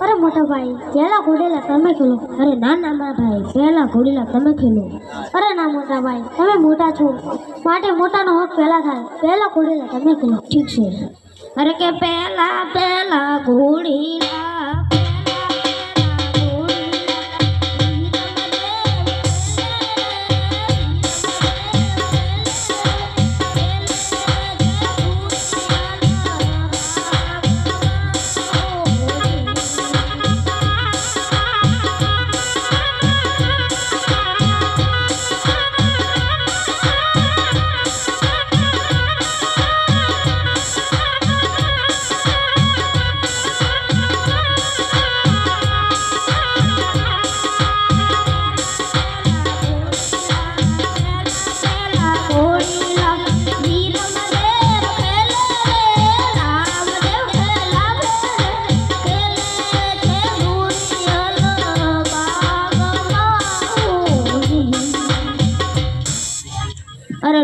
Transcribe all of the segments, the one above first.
અરે મોટા ભાઈ પહેલા ઘોડેલા તમે ખેલો. અરે ના ના મારા ભાઈ પહેલા ઘોડેલા તમે ખેલો. અરે ના મોટા ભાઈ, તમે મોટા છો. માટે મોટાનો હક પહેલા થાય. પહેલા ઘોડેલા તમે ખેલો. ઠીક છે. અરે કે પહેલા પહેલા ઘોડીલા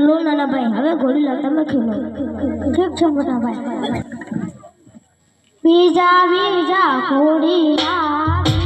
લો નાના ભાઈ હવે ઘોડીલા તમે ખેલો. ઠીક છે મોટા બીજા બીજા ઘોડીલા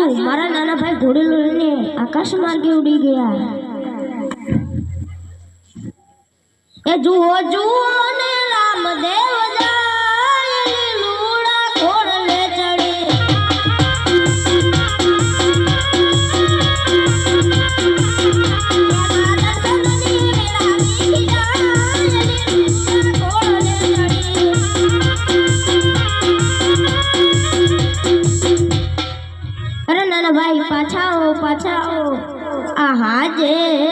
શું મારા નાના ભાઈ ઘોડેલો લઈને આકાશ માર્ગે ઉડી ગયા. એ જુઓ જુઓ ને રામદેવ आगे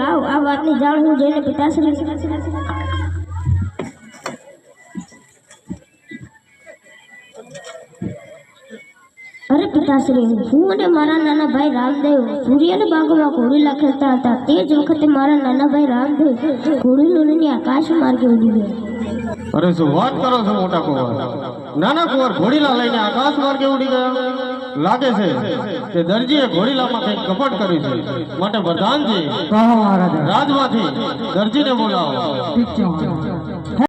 લાવ, આ વાતની જાણ હું જઈને પિતાશ્રી અરે પિતાશ્રી હું અને મારા નાના ભાઈ રામદેવ સૂર્યની બાગમાં ઘોડીલા ખેલતા હતા. તે જ વખતે મારા નાના ભાઈ રામદેવ ઘોડીનું લઈને આકાશ માર્ગે ઉડી ગયા. અરે શું વાત કરો છો મોટા કુંવર? નાના કુંવર ઘોડીલા લઈને આકાશ માર્ગે ઉડી ગયા. લાગે છે કે દરજીએ ઘોડીલામાં કંઈક કપટ કર્યું છે. માટે પ્રધાનજી કહો મહારાજા. રાજમાંથી દરજીને બોલાવો. ઠીક છે